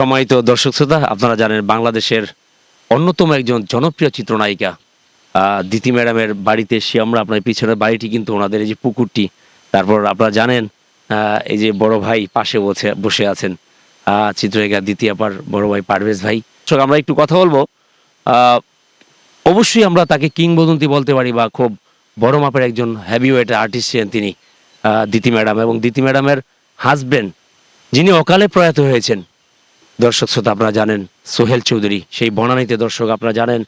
সম্মানিত দর্শক শ্রোতা, আপনারা জানেন বাংলাদেশের অন্যতম একজন জনপ্রিয় চিত্রনায়িকা দিতি ম্যাডামের বাড়িতে এসে আমরা আপনার পিছনের বাড়িটি কিন্তু ওনাদের এই যে পুকুরটি, তারপর আপনারা জানেন এই যে বড় ভাই পাশে বসে বসে আছেন চিত্রনায়িকা দ্বিতীয় আপার বড় ভাই পারভেজ ভাই। তো আমরা একটু কথা বলব অবশ্যই আমরা তাকে কিংবদন্তি বলতে পারি বা খুব বড় মাপের একজন হ্যাভিওয়েট আর্টিস্ট ছিলেন তিনি দিতি ম্যাডাম এবং দিতি ম্যাডামের হাজবেন্ড যিনি অকালে প্রয়াত হয়েছেন দর্শক শ্রোতা আপনারা জানেন সোহেল চৌধুরী সেই বনানীতে দর্শক আপনারা জানেন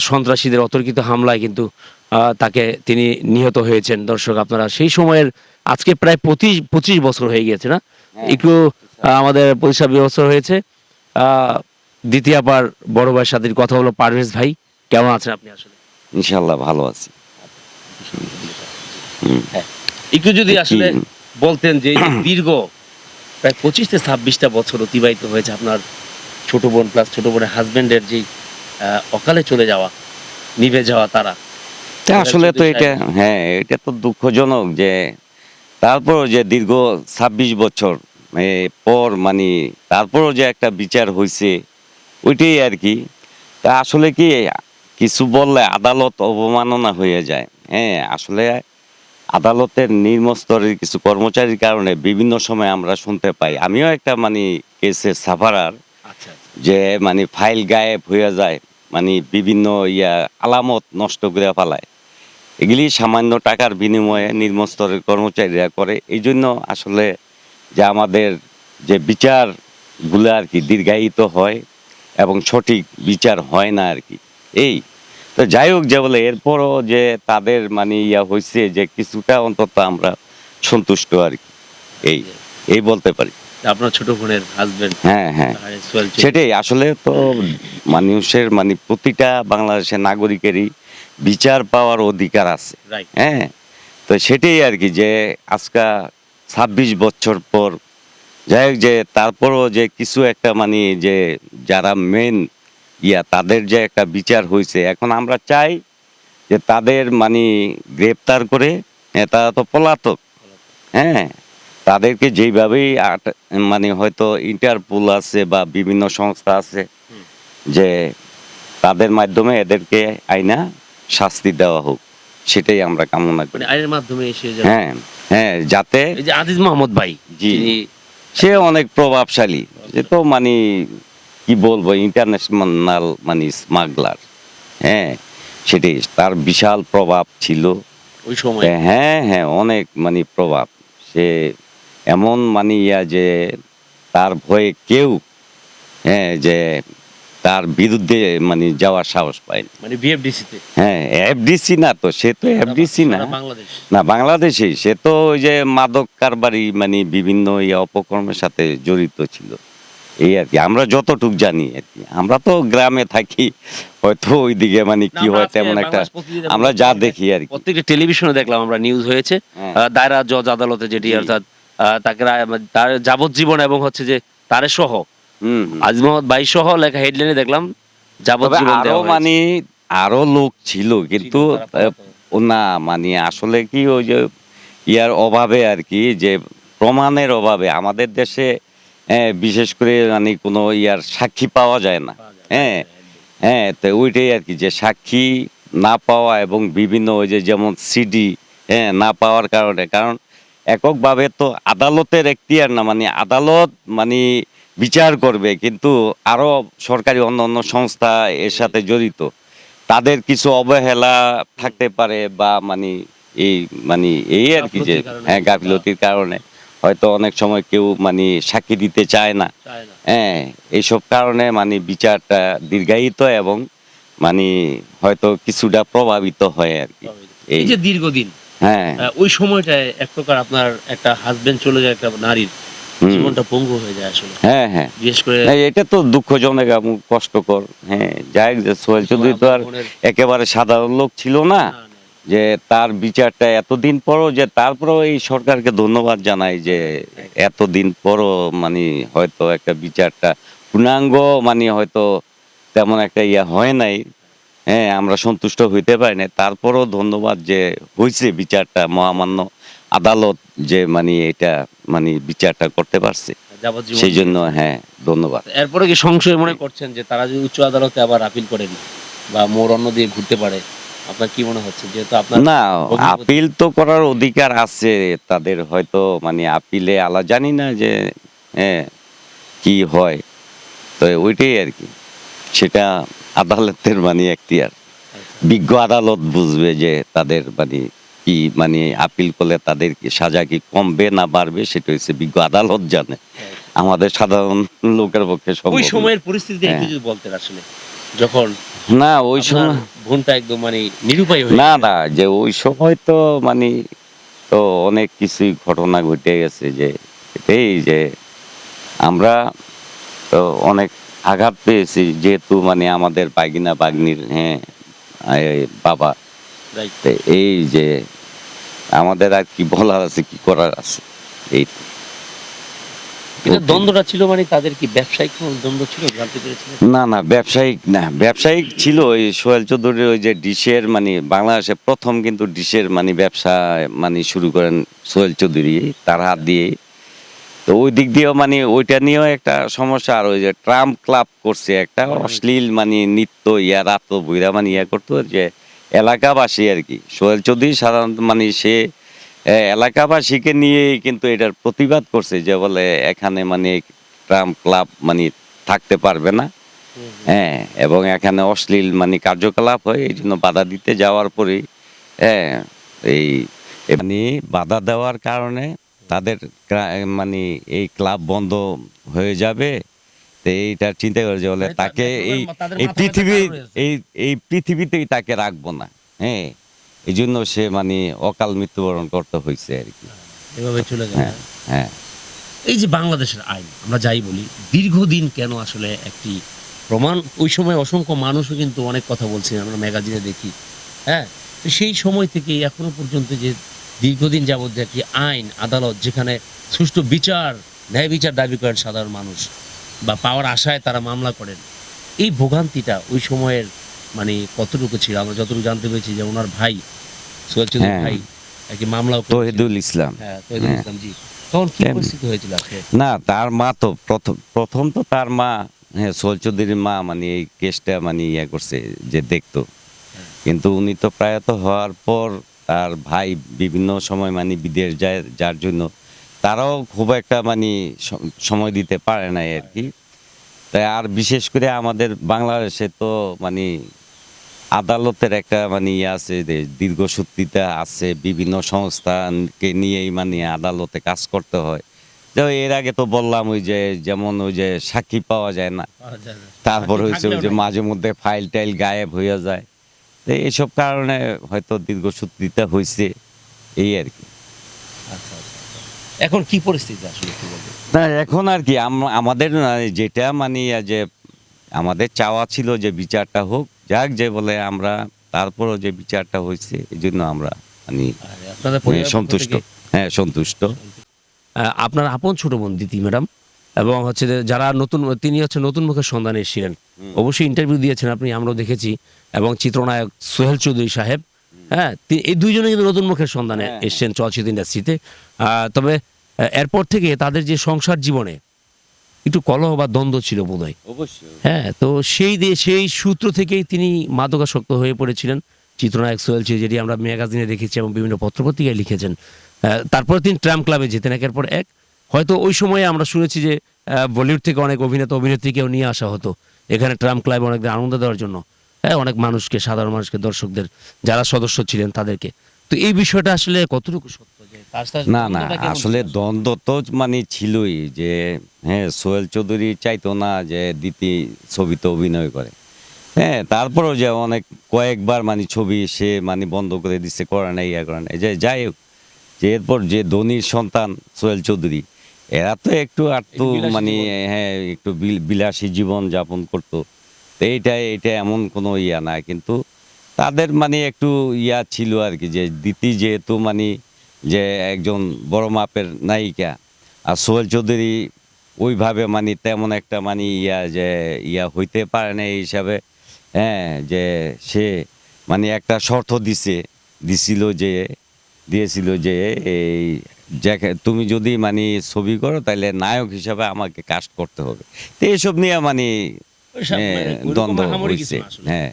সন্ত্রাসীদের অতর্কিত হামলায় কিন্তু তাকে তিনি নিহত হয়েছেন। দর্শক আপনারা সেই সময়ের আজকে প্রায় পঁচিশ পঁচিশ বছর হয়ে গিয়েছে না? একটু আহ, আমাদের পয়সা বছর হয়েছে। আহ, দ্বিতীয় আবার বড় ভাইয়ের সাথে কথা হলো পারভেজ ভাই কেমন আছেন আপনি আসলে? ইনশাল্লাহ ভালো আছি। একটু যদি আসলে বলতেন যে দীর্ঘ প্রায় পঁচিশ থেকে ছাব্বিশটা বছর অতিবাহিত হয়েছে আপনার ছোট বোন প্লাস ছোট বোনের হাজবেন্ডের যে আহ, অকালে চলে যাওয়া নিভে যাওয়া তারা। আসলে তো এটা হ্যাঁ এটা তো দুঃখজনক যে তারপরও যে দীর্ঘ ছাব্বিশ বছর পর মানে তারপরও যে একটা বিচার হয়েছে ওইটাই আর কি। তা আসলে কি কিছু বললে আদালত অবমাননা হয়ে যায়। হ্যাঁ আসলে আদালতের নিম্নস্তরের কিছু কর্মচারীর কারণে বিভিন্ন সময় আমরা শুনতে পাই। আমিও একটা মানে কেসের সাফারার আচ্ছা যে মানে ফাইল গায়েব হয়ে যায় মানে বিভিন্ন ইয়া আলামত নষ্ট করে ফেলায়। এগুলি সামান্য টাকার বিনিময়ে নিম্নস্তরের কর্মচারীরা করে। এই জন্য আসলে যে আমাদের যে বিচারগুলো আর কি দীর্ঘায়িত হয় এবং সঠিক বিচার হয় না আর কি। এই তো যাই হোক যে বলে এরপরও যে তাদের মানে ইয়া হয়েছে যে কিছুটা অন্তত আমরা সন্তুষ্ট আর কি। এই এই বলতে পারি। আপনার ছোট বোনের হাজবেন্ড হ্যাঁ হ্যাঁ। সেটাই আসলে তো মানুষের মানে প্রতিটা বাংলাদেশের নাগরিকেরই বিচার পাওয়ার অধিকার আছে। হ্যাঁ তো সেটাই আর কি যে আজকা ছাব্বিশ বছর পর যাই হোক যে তারপরও যে কিছু একটা মানে যে যারা মেন ইয়া তাদের যে একটা বিচার হয়েছে এখন আমরা চাই যে তাদের মানে গ্রেপ্তার করে হ্যাঁ, তারা তো পলাতক হ্যাঁ তাদেরকে যেইভাবেই আট- মানে হয়তো ইন্টারপোল আছে বা বিভিন্ন সংস্থা আছে যে তাদের মাধ্যমে এদেরকে আইনা শাস্তি দেওয়া হোক সেটাই আমরা কামনা করি মানে আইনের মাধ্যমে এসে হ্যাঁ হ্যাঁ যাতে এই যে আজিজ মোহাম্মদ ভাই জি। সে অনেক প্রভাবশালী সে তো মানে কি বলব ইন্টারন্যাশনাল মানে স্মাগলার হ্যাঁ সেটাই তার বিশাল প্রভাব ছিল। ওই সময়? হ্যাঁ হ্যাঁ অনেক মানে প্রভাব। সে এমন মানে ইয়া যে তার ভয়ে কেউ হ্যাঁ যে তার বিরুদ্ধে মানে যাওয়ার সাহস পায়নি। মানে বিএফডিসি তে? হ্যাঁ এফডিসি না তো সে তো এফডিসি না বাংলাদেশ। না বাংলাদেশে সে তো ওই যে মাদক কারবারি মানে বিভিন্ন ইয়ে অপকর্মের সাথে জড়িত ছিল। এই আর কি আমরা যতটুক জানি আর কি। আমরা তো গ্রামে থাকি হয়তো ওইদিকে মানে কি হয় তেমন একটা আমরা যা দেখি- আর কি। প্রত্যেকটা টেলিভিশনে দেখলাম আমরা নিউজ হয়েছে। হ্যাঁ। দায়রা জজ আদালতে যেটি অর্থাৎ তাকে মানে তার যাবজ্জীবন এবং হচ্ছে যে তারে সহ। হুম। হুম। আজ মোহাম্মদ বাই সহ লেখা হেডলাইনে দেখলাম যাবজ্জীবন দেওয়া মানে আরও লোক ছিল কিন্তু না মানে আসলে কি ওই যে ইয়ার অভাবে আর কি যে প্রমাণের অভাবে আমাদের দেশে হ্যাঁ, বিশেষ করে মানে কোনো ইয়ার সাক্ষী পাওয়া যায় না। হ্যাঁ হ্যাঁ তো ওইটাই আর কি যে সাক্ষী না পাওয়া এবং বিভিন্ন ওই যে যেমন সিডি হ্যাঁ না পাওয়ার কারণে। কারণ এককভাবে তো আদালতের এখতিয়ার না মানে আদালত মানে বিচার করবে কিন্তু আরও সরকারি অন্য অন্য সংস্থা এর সাথে জড়িত। তাদের কিছু অবহেলা থাকতে পারে বা মানে এই মানে এই আর কি যে হ্যাঁ গাফিলতির কারণে। হয়তো অনেক সময় কেউ মানে সাক্ষী দিতে চায় না। হ্যাঁ এইসব কারণে মানে বিচারটা দীর্ঘায়িত এবং মানে হয়তো কিছুটা প্রভাবিত হয় আর কি। এই যে দীর্ঘদিন হ্যাঁ। ওই সময়টায় এক প্রকার আপনার একটা হাজবেন্ড চলে যায় একটা নারীর। জীবনটা পঙ্গু হয়ে যায় আসলে। হ্যাঁ হ্যাঁ। বিশেষ করে না, এটা তো দুঃখজনক এবং কষ্টকর। হ্যাঁ যাই হোক যে সোহেল চৌধুরী তো আর একেবারে সাধারণ লোক ছিল না। না। যে তার বিচারটা এতদিন পরও যে তারপরেও এই সরকারকে ধন্যবাদ জানাই যে এতদিন পরও মানে হয়তো একটা বিচারটা পূর্ণাঙ্গ মানে হয়তো তেমন একটা ইয়া হয় নাই। হ্যাঁ আমরা সন্তুষ্ট হইতে পারি না তারপরও ধন্যবাদ যে হয়েছে বিচারটা মহামান্য আদালত যে মানে এটা মানে বিচারটা করতে পারছে। সেই জন্য হ্যাঁ ধন্যবাদ। এরপরে কি সংশয় মনে করছেন যে তারা যদি উচ্চ আদালতে আবার আপিল করেন বা মোর অন্য দিয়ে ঘুরতে পারে আপনার কি মনে হচ্ছে? যেহেতু আপনার না আপিল তো করার অধিকার আছে তাদের হয়তো মানে আপিলে আলা জানি না যে হ্যাঁ কি হয়। তো ওইটাই আর কি। সেটা আদালতের মানে এখতিয়ার। বিজ্ঞ আদালত বুঝবে যে তাদের মানে কি মানে আপিল করলে তাদের কি সাজা কি কমবে না বাড়বে সেটা হচ্ছে বিজ্ঞ আদালত জানে। আমাদের সাধারণ লোকের পক্ষে ওই সময়ের পরিস্থিতি হ্যাঁ। বলতেন আসলে। যখন না ওই সময় বোনটা একদম মানে নিরুপায় হয়ে না না যে ওই সময় তো মানে তো অনেক কিছুই ঘটনা ঘটে গেছে যে এটাই যে আমরা তো অনেক আঘাত পেয়েছি যেহেতু মানে আমাদের বাগিনা বাগনির হ্যাঁ বাবা। এই যে আমাদের আর কি বলার আছে কি করার আছে? এই কিন্তু দ্বন্দ্বটা ছিল মানে তাদের কি ব্যবসায়িক কোনো দ্বন্দ্ব ছিল? জানতে পেরেছিলেন না না ব্যবসায়িক না ব্যবসায়িক ছিল ওই সোহেল চৌধুরীর ওই যে ডিশের মানে বাংলাদেশে প্রথম কিন্তু ডিশের মানে ব্যবসা মানে শুরু করেন সোহেল চৌধুরী তার হাত দিয়ে। তো ওই দিক দিয়েও মানে ওইটা নিয়েও একটা সমস্যা আর ওই যে ট্রাম্প ক্লাব করছে একটা অশ্লীল মানে নৃত্য ইয়া রাত বইরা মানে ইয়া করতো যে এলাকাবাসী আর কি। সোহেল চৌধুরী সাধারণত মানে সে এলাকাবাসীকে নিয়ে কিন্তু এটার প্রতিবাদ করছে যে বলে এখানে মানে ট্রাম্প ক্লাব মানে থাকতে পারবে না। হ্যাঁ এবং এখানে অশ্লীল মানে কার্যকলাপ হয় এই জন্য বাধা দিতে যাওয়ার পরেই হ্যাঁ এই মানে বাধা দেওয়ার কারণে তাদের মানে এই ক্লাব বন্ধ হয়ে যাবে। তো এইটা চিন্তা করে যে বলে তাকে এই পৃথিবী এই এই পৃথিবীতেই তাকে রাখব না। হ্যাঁ এই জন্য সে মানে অকাল মৃত্যুবরণ করতে হয়েছে আর কি। এভাবে চলে গেল হ্যাঁ হ্যাঁ। এই যে বাংলাদেশের আইন আমরা যাই বলি দীর্ঘদিন কেন আসলে একটি প্রমাণ? ওই সময় অসংখ্য মানুষও কিন্তু অনেক কথা বলছে আমরা ম্যাগাজিনে দেখি। হ্যাঁ তো সেই সময় থেকে এখনও পর্যন্ত যে দীর্ঘদিন যাবত যে একটি আইন আদালত যেখানে সুষ্ঠু বিচার ন্যায় বিচার দাবি করেন সাধারণ মানুষ বা পাওয়ার আশায় তারা মামলা করেন এই ভোগান্তিটা ওই সময়ের মানে কতটুকু ছিল? আমরা যতটুকু জানতে পেরেছি যে ওনার ভাই সোহেল চৌধুরী হ্যাঁ। ভাই একটি। তহিদুল ইসলাম। হ্যাঁ তহিদুল হ্যাঁ। ইসলাম জি। তখন কি পরিস্থিতি হয়েছিল না তার মা তো প্রথম প্রথম তো তার মা হ্যাঁ সোহেল চৌধুরীর মা মানে এই কেসটা মানে ইয়ে করছে যে দেখতো। কিন্তু উনি তো প্রায়ত হওয়ার পর তার ভাই বিভিন্ন সময় মানে বিদেশ যায় যার জন্য তারাও খুব একটা মানে সময় দিতে পারে না আর কি। তাই আর বিশেষ করে আমাদের বাংলাদেশে তো মানে আদালতের একটা মানে ইয়ে আছে যে দীর্ঘসূত্রিতা আছে বিভিন্ন সংস্থাকে নিয়েই মানে আদালতে কাজ করতে হয় যে এর আগে তো বললাম ওই যে যেমন ওই যে সাক্ষী পাওয়া যায় না তারপর হয়েছে ওই যে মাঝে মধ্যে ফাইল টাইল গায়েব হয়ে যায় তো এইসব কারণে হয়তো দীর্ঘসূত্রিতা হয়েছে এই আর কি আচ্ছা, আচ্ছা, আচ্ছা। এখন কি পরিস্থিতি আসলে? না এখন আর কি আমাদের যেটা মানে যে আমাদের চাওয়া ছিল যে বিচারটা হোক যাক যে বলে আমরা তারপরও যে বিচারটা হয়েছে এই জন্য আমরা মানে সন্তুষ্ট। হ্যাঁ সন্তুষ্ট। আপনার আপন ছোট বোন দিতি ম্যাডাম এবং হচ্ছে যে যারা নতুন তিনি হচ্ছে নতুন মুখের সন্ধানে এসেছিলেন। অবশ্যই ইন্টারভিউ দিয়েছেন আপনি আমরাও দেখেছি এবং চিত্রনায়ক সোহেল চৌধুরী সাহেব। হ্যাঁ এই দুইজনে কিন্তু নতুন মুখের সন্ধানে হ্যাঁ। এসছেন চলচ্চিত্র ইন্ডাস্ট্রিতে আহ, তবে এরপর থেকে তাদের যে সংসার জীবনে একটু কলহ বা দ্বন্দ্ব ছিল বোধহয়। অবশ্যই। হ্যাঁ তো সেই দিয়ে সেই সূত্র থেকেই তিনি মাদকাসক্ত হয়ে পড়েছিলেন। চিত্রনায়ক সোহেল যেটি আমরা ম্যাগাজিনে দেখেছি এবং বিভিন্ন পত্রপত্রিকায় লিখেছেন। তারপরে তিনি ট্রাম ক্লাবে যেতেন একের পর এক। হয়তো ওই সময়ে আমরা শুনেছি যে বলিউড থেকে অনেক অভিনেতা অভিনেত্রীকেও নিয়ে আসা হতো। এখানে ট্রাম ক্লাবে অনেকদিন আনন্দ দেওয়ার জন্য। হ্যাঁ অনেক মানুষকে সাধারণ মানুষকে দর্শকদের যারা সদস্য ছিলেন তাদেরকে। তো এই বিষয়টা আসলে কতটুকু সত্য? না না আসলে দ্বন্দ্ব তো মানে ছিলই যে হ্যাঁ সোহেল চৌধুরী চাইতো না যে দিতি ছবিতে অভিনয় করে। হ্যাঁ তারপরেও যে অনেক কয়েকবার মানে ছবি সে মানে বন্ধ করে দিচ্ছে করে না ইয়া করে না যে যাই হোক যে এরপর যে ধনির সন্তান সোহেল চৌধুরী এরা তো একটু আটটু মানে। হ্যাঁ একটু বিল- বিলাসী জীবন যাপন করতো। তো এইটা এটা এমন কোনো ইয়া না কিন্তু তাদের মানে একটু ইয়া ছিল আর কি যে দিতি যেহেতু মানে যে একজন বড় মাপের নায়িকা। আর সোহেল চৌধুরী ওইভাবে মানে তেমন একটা মানে ইয়া যে ইয়া হইতে পারে না এই হিসাবে হ্যাঁ যে সে মানে একটা শর্ত দিছে দিছিল যে দিয়েছিল যে এই তুমি যদি মানে ছবি করো তাহলে নায়ক হিসাবে আমাকে কাস্ট করতে হবে। তো এইসব নিয়ে মানে হ্যাঁ, মানে দ্বন্দ্ব হয়েছে হ্যাঁ।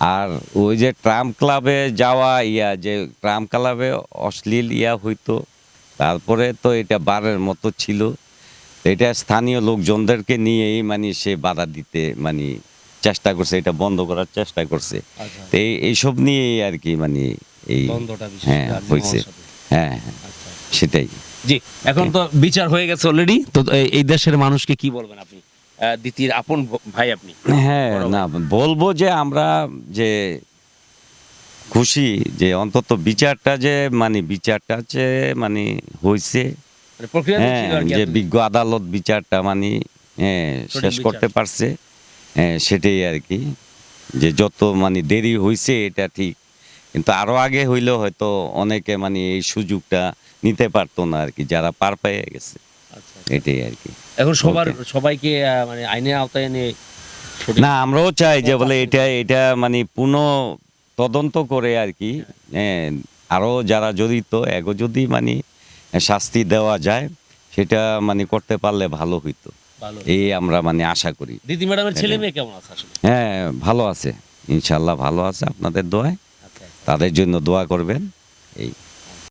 আর ওই যে ট্রাম্প ক্লাবে যাওয়া ইয়া যে ট্রাম্প ক্লাবে অশ্লীল ইয়া হইতো তারপরে তো এটা বারের মতো ছিল। এটা স্থানীয় লোকজনদেরকে নিয়েই মানে সে বাধা দিতে মানে চেষ্টা করছে এটা বন্ধ করার চেষ্টা করছে। আচ্ছা। তো এই- এইসব নিয়েই আর কি মানে এই হ্যাঁ হয়েছে হ্যাঁ হ্যাঁ, আচ্ছা। সেটাই। জি এখন তো বিচার হয়ে গেছে অলরেডি তো এই- দেশের মানুষকে কি বলবেন আপনি? দিতির আপন ভাই আপনি? হ্যাঁ না বলব যে আমরা যে খুশি যে অন্তত বিচারটা যে মানে বিচারটা যে মানে হয়েছে মানে হ্যাঁ যে বিজ্ঞ আদালত বিচারটা মানে হ্যাঁ শেষ করতে পারছে। হ্যাঁ সেটাই আর কি। যে যত মানে দেরি হয়েছে এটা ঠিক। কিন্তু আরও আগে হইলেও হয়তো অনেকে মানে এই সুযোগটা নিতে পারতো না আর কি যারা পার পেয়ে গেছে। এটাই আর কি। এখন সবার সবাইকে মানে আইনের আওতায় এনে না আমরাও চাই যে বলে এটা এটা মানে পুনঃ তদন্ত করে আর কি। হ্যাঁ, আরও যারা জড়িত এগো যদি মানে শাস্তি দেওয়া যায় সেটা মানে করতে পারলে ভালো হইতো। এই আমরা মানে আশা করি। দিদি ম্যাডামের ছেলে মেয়ে কেমন আছে হ্যাঁ ভালো আছে। ইনশাল্লাহ ভালো আছে আপনাদের দোয়ায়। আচ্ছা। তাদের জন্য দোয়া করবেন। এই